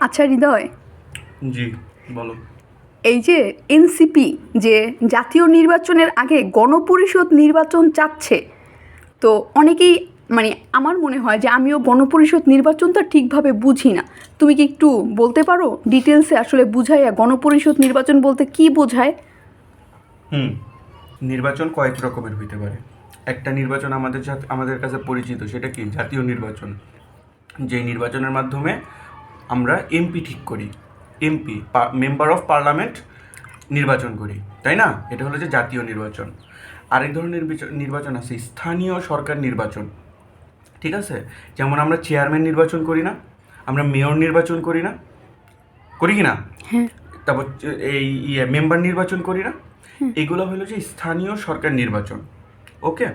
আচ্ছা হৃদয়। জি বলো। এই যে এনসিপি যে জাতীয় নির্বাচনের আগে গণপরিষদ নির্বাচন চাচ্ছে তো অনেকেই মানে আমার মনে হয় যে আমিও গণপরিষদ নির্বাচনটা ঠিকভাবে বুঝি না। তুমি কি একটু বলতে পারো ডিটেলসে আসলে বুঝাইয়া গণপরিষদ নির্বাচন বলতে কি বোঝায়? হুম নির্বাচন কয়েক রকমের হইতে পারে। একটা নির্বাচন আমাদের আমাদের কাছে পরিচিত সেটা কি? জাতীয় নির্বাচন। যে নির্বাচনের মাধ্যমে আমরা এমপি ঠিক করি। এমপি মেম্বার অফ পার্লামেন্ট নির্বাচন করি তাই না? এটা হলো যে জাতীয় নির্বাচন। আরেক ধরনের বিচ- নির্বাচন আছে স্থানীয় সরকার নির্বাচন। ঠিক আছে? যেমন আমরা চেয়ারম্যান নির্বাচন করি না আমরা মেয়র নির্বাচন করি না। করি কি না? হ্যাঁ। তারপর এই ইয়ে মেম্বার নির্বাচন করি না। এগুলো হলো যে স্থানীয় সরকার নির্বাচন। ওকে?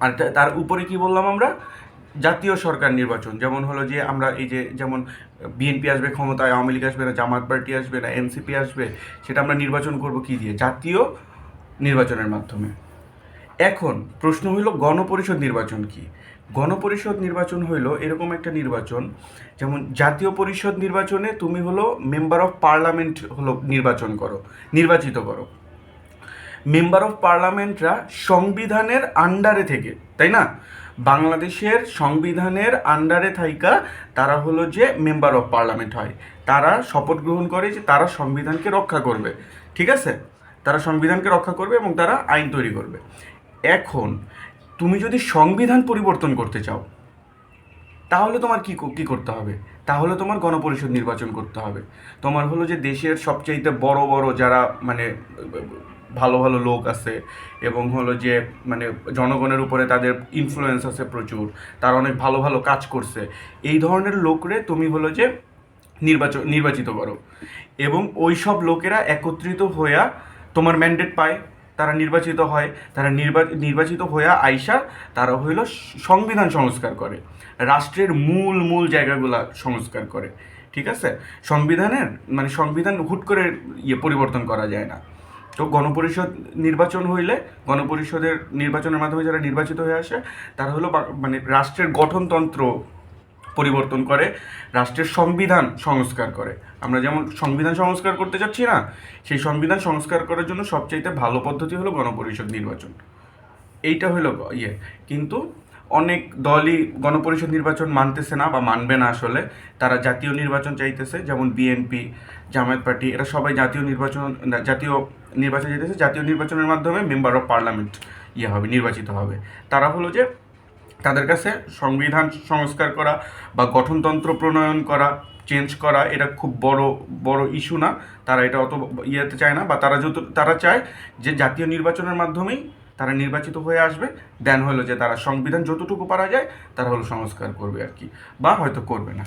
আর তার উপরে কি বললাম আমরা? জাতীয় সরকার নির্বাচন, যেমন হলো যে আমরা এই যে যেমন বিএনপি আসবে, ক্ষমতায় আওয়ামী লীগ আসবে না, জামাত পার্টি আসবে না, এনসিপি আসবে, সেটা আমরা নির্বাচন করব কি দিয়ে? জাতীয় নির্বাচনের মাধ্যমে। এখন প্রশ্ন হইল গণপরিষদ নির্বাচন কি? গণপরিষদ নির্বাচন হইল এরকম একটা নির্বাচন, যেমন জাতীয় পরিষদ নির্বাচনে তুমি হলো মেম্বার অফ পার্লামেন্ট হলো নির্বাচন করো, নির্বাচিত করো। মেম্বার অফ পার্লামেন্টরা সংবিধানের আন্ডারে থেকে, তাই না? বাংলাদেশের সংবিধানের আন্ডারে থাইকা তারা হলো যে মেম্বার অফ পার্লামেন্ট হয়। তারা শপথ গ্রহণ করে যে তারা সংবিধানকে রক্ষা করবে। ঠিক আছে? তারা সংবিধানকে রক্ষা করবে এবং তারা আইন তৈরি করবে। এখন তুমি যদি সংবিধান পরিবর্তন করতে চাও, তাহলে তোমার কি, কী করতে হবে? তাহলে তোমার গণপরিষদ নির্বাচন করতে হবে। তোমার হলো যে দেশের সবচাইতে বড় বড় যারা মানে ভালো ভালো লোক আছে এবং হলো যে মানে জনগণের উপরে তাদের ইনফ্লুয়েন্স আছে প্রচুর, তারা অনেক ভালো ভালো কাজ করছে। এই ধরনের লোকরে তুমি হলো যে নির্বাচন নির্বাচিত করো। এবং ওই সব লোকেরা একত্রিত হইয়া তোমার ম্যান্ডেট পায়, তারা নির্বাচিত হয়। তারা নির্বা, নির্বাচিত হইয়া আইসা তারা হইল সংবিধান সংস্কার করে। রাষ্ট্রের মূল মূল জায়গাগুলা সংস্কার করে। ঠিক আছে? সংবিধানের মানে সংবিধান হুট করে ইয়ে পরিবর্তন করা যায় না। তো গণপরিষদ নির্বাচন হইলে, গণপরিষদের নির্বাচনের মাধ্যমে যারা নির্বাচিত হয়ে আসে, তারা হলো মানে রাষ্ট্রের গঠনতন্ত্র পরিবর্তন করে, রাষ্ট্রের সংবিধান সংস্কার করে। আমরা যেমন সংবিধান সংস্কার করতে চাচ্ছি না, সেই সংবিধান সংস্কার করার জন্য সবচাইতে ভালো পদ্ধতি হলো গণপরিষদ নির্বাচন। এইটা হলো ইয়ে। কিন্তু অনেক দলই গণপরিষদ নির্বাচন মানতেছে না বা মানবে না আসলে। তারা জাতীয় নির্বাচন চাইতেছে, যেমন বিএনপি, জামায়াত পার্টি, এরা সবাই জাতীয় নির্বাচন জাতীয় নির্বাচন চাইতেছে। জাতীয় নির্বাচনের মাধ্যমে মেম্বার অফ পার্লামেন্ট ইয়ে হবে, নির্বাচিত হবে। তারা হলো যে তাদের কাছে সংবিধান সংস্কার করা বা গঠনতন্ত্র প্রণয়ন করা চেঞ্জ করা, এটা খুব বড় বড় ইস্যু না। তারা এটা অত ইয়েতে চায় না বা তারা যত, তারা চায় যে জাতীয় নির্বাচনের মাধ্যমেই তারা নির্বাচিত হয়ে আসবে দেন হলো যে তারা সংবিধান যতটুকু পারা যায়, তারা হলো সংস্কার করবে আর কি, বা হয়তো করবে না।